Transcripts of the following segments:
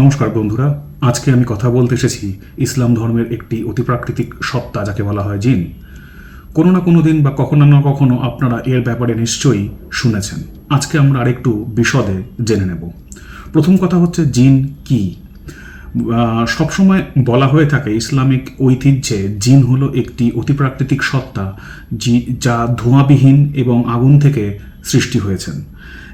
নমস্কার বন্ধুরা, আজকে আমি কথা বলতে এসেছি ইসলাম ধর্মের একটি অতিপ্রাকৃতিক সত্তা যাকে বলা হয় জিন। কোনো না কোনো দিন বা কখনো না কখনো আপনারা এর ব্যাপারে নিশ্চয়ই শুনেছেন। আজকে আমরা আরেকটু বিশদে জেনে নেব। প্রথম কথা হচ্ছে, জিন কি? সবসময় বলা হয়ে থাকে ইসলামিক ঐতিহ্যে জিন হলো একটি অতিপ্রাকৃতিক সত্তা যা ধোঁয়াবিহীন এবং আগুন থেকে সৃষ্টি হয়েছেন।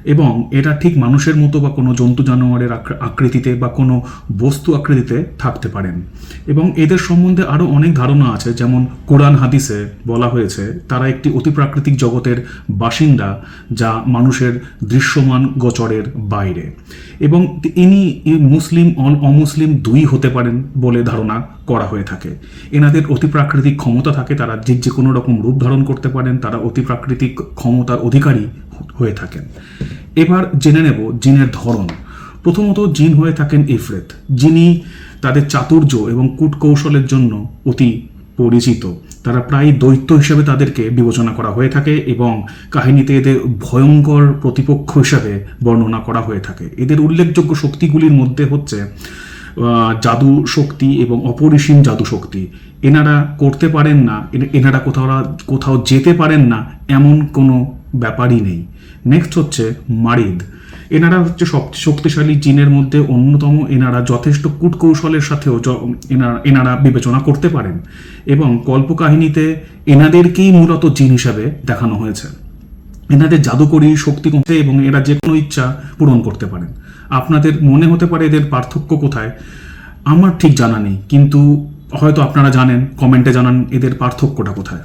এবং এটা ঠিক মানুষের মতো বা কোনো জন্তু জানোয়ারের আক- আকৃতিতে বা কোনো বস্তু আকৃতিতে থাকতে পারেন। এবং এদের সম্বন্ধে আরও অনেক ধারণা আছে, যেমন কোরআন হাদিসে বলা হয়েছে, তারা একটি অতিপ্রাকৃতিক জগতের বাসিন্দা যা মানুষের দৃশ্যমান গোচরের বাইরে। এবং ইনি মুসলিম অমুসলিম দুই হতে পারেন বলে ধারণা করা হয়ে থাকে। এনাদের অতিপ্রাকৃতিক ক্ষমতা থাকে, তারা যে যে কোনো রকম রূপ ধারণ করতে পারেন, তারা অতিপ্রাকৃতিক ক্ষমতার অধিকারী হয়ে থাকেন। এবার জেনে নেব জিনের ধরন। প্রথমত, জিন হয়ে থাকেন ইফরেত। যিনি তাদের চাতুর্য এবং কূটকৌশলের জন্য অতি পরিচিত। তারা প্রায় দৈত্য হিসেবে তাদেরকে বিবেচনা করা হয়ে থাকে এবং কাহিনীতে এদের ভয়ঙ্কর প্রতিপক্ষ হিসাবে বর্ণনা করা হয়ে থাকে। এদের উল্লেখযোগ্য শক্তিগুলির মধ্যে হচ্ছে জাদু শক্তি এবং অপরিসীম জাদু শক্তি। এনারা করতে পারেন না এনারা কোথাও কোথাও যেতে পারেন না এমন কোনো ব্যাপারই নেই। নেক্সট হচ্ছে মারিদ। এনারা হচ্ছে সব শক্তিশালী জিনের মধ্যে অন্যতম। এনারা যথেষ্ট কূটকৌশলের সাথেও এনারা এনারা বিবেচনা করতে পারেন এবং কল্পকাহিনীতে এনাদেরকেই মূলত জিন হিসাবে দেখানো হয়েছে। এনাদের জাদুকরী শক্তি কমতে এবং এরা যে কোনো ইচ্ছা পূরণ করতে পারেন। আপনাদের মনে হতে পারে এদের পার্থক্য কোথায়? আমার ঠিক জানা নেই। কিন্তু হয়তো আপনারা জানেন, কমেন্টে জানান এদের পার্থক্যটা কোথায়।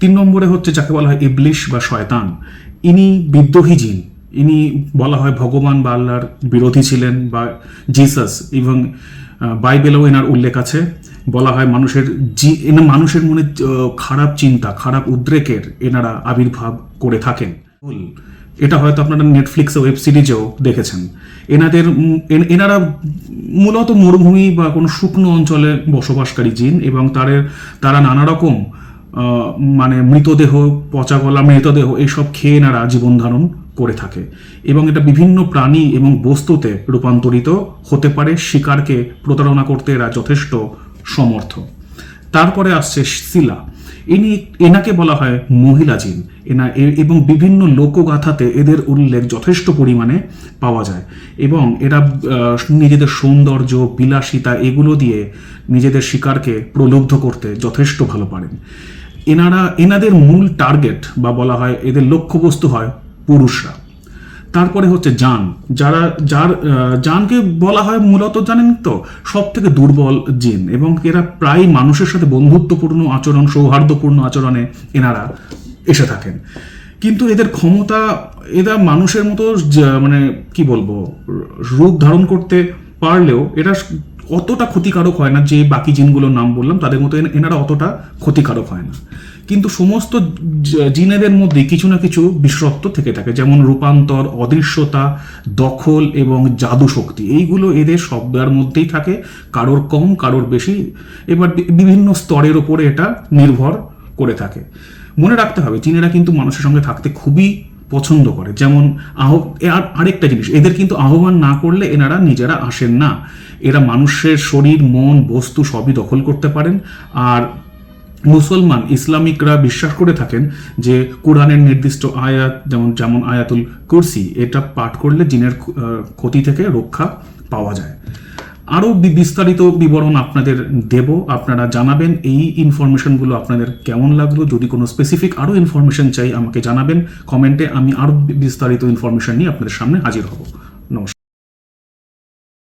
তিন নম্বরে হচ্ছে যাকে বলা হয় ইবলিশ বা শয়তান। ইনি বিদ্রোহী জিন। ইনি বলা হয় ভগবান বা আল্লাহর বিরোধী ছিলেন বা জিসাস। এবং বাইবেলেও এনার উল্লেখ আছে। বলা হয় মানুষের জি মানুষের মনে খারাপ চিন্তা, খারাপ উদ্রেকের এনারা আবির্ভাব করে থাকেন। এটা হয়তো আপনারা নেটফ্লিক্সে ওয়েব সিরিজেও দেখেছেন। এনাদের এনারা মূলত মরুভূমি বা কোনো শুকনো অঞ্চলে বসবাসকারী জিন এবং তাদের তারা নানা রকম মানে মৃতদেহ, পচা গলা, মৃতদেহ, এইসব খেয়ে এনারা জীবন ধারণ করে থাকে। এবং এটা বিভিন্ন প্রাণী এবং বস্তুতে রূপান্তরিত হতে পারে, শিকারকে প্রতারণা করতে এরা যথেষ্ট সমর্থ। তারপরে আসছে শিলা। ইনি, এনাকে বলা হয় মহিলা জিন। এনা এবং বিভিন্ন লোকগাথাতে এদের উল্লেখ যথেষ্ট পরিমাণে পাওয়া যায়। এবং এরা নিজেদের সৌন্দর্য, বিলাসিতা, এগুলো দিয়ে নিজেদের শিকারকে প্রলুব্ধ করতে যথেষ্ট ভালো পারেন। এনারা, এনাদের মূল টার্গেট বা বলা হয় এদের লক্ষ্যবস্তু হয় পুরুষরা। তারপরে হচ্ছে যান। যারা, যার যানকে বলা হয় মূলত জানেন তো সব থেকে দুর্বল জিন এবং এরা প্রায় মানুষের সাথে বন্ধুত্বপূর্ণ আচরণ, সৌহার্দ্যপূর্ণ আচরণে এনারা এসে থাকেন। কিন্তু এদের ক্ষমতা, এরা মানুষের মতো মানে কি বলব, রূপ ধারণ করতে পারলেও এটা অতটা ক্ষতিকারক হয় না, যে বাকি জিনগুলোর নাম বললাম, তাদের মতো এনা- এনারা অতটা ক্ষতিকারক হয় না। কিন্তু সমস্ত জিনেদের মধ্যে কিছু না কিছু বিশেষত্ব থেকে থাকে, যেমন রূপান্তর, অদৃশ্যতা, দখল এবং জাদু শক্তি। এইগুলো এদের সবদার মধ্যেই থাকে, কারোর কম, কারোর বেশি। এবার বিভিন্ন স্তরের ওপরে এটা নির্ভর করে থাকে। মনে রাখতে হবে জিনেরা কিন্তু মানুষের সঙ্গে থাকতে খুবই পছন্দ করে। যেমন আর আরেকটা জিনিস, এদের কিন্তু আহ্বান না করলে এনারা নিজেরা আসেন না। এরা মানুষের শরীর, মন, বস্তু সবই দখল করতে পারেন। আর মুসলমান, ইসলামিকরা বিশ্বাস করে থাকেন যে কোরআনের নির্দিষ্ট আয়াত, যেমন যেমন আয়াতুল কুরসি, এটা পাঠ করলে জিনের ক্ষতি থেকে রক্ষা পাওয়া যায়। আরও বিস্তারিত বিবরণ আপনাদের দেব। আপনারা জানাবেন এই ইনফরমেশনগুলো আপনাদের কেমন লাগল। যদি কোনো স্পেসিফিক আরও ইনফরমেশন চাই আমাকে জানাবেন কমেন্টে আমি আরও বিস্তারিত ইনফরমেশন নিয়ে আপনাদের সামনে হাজির হব।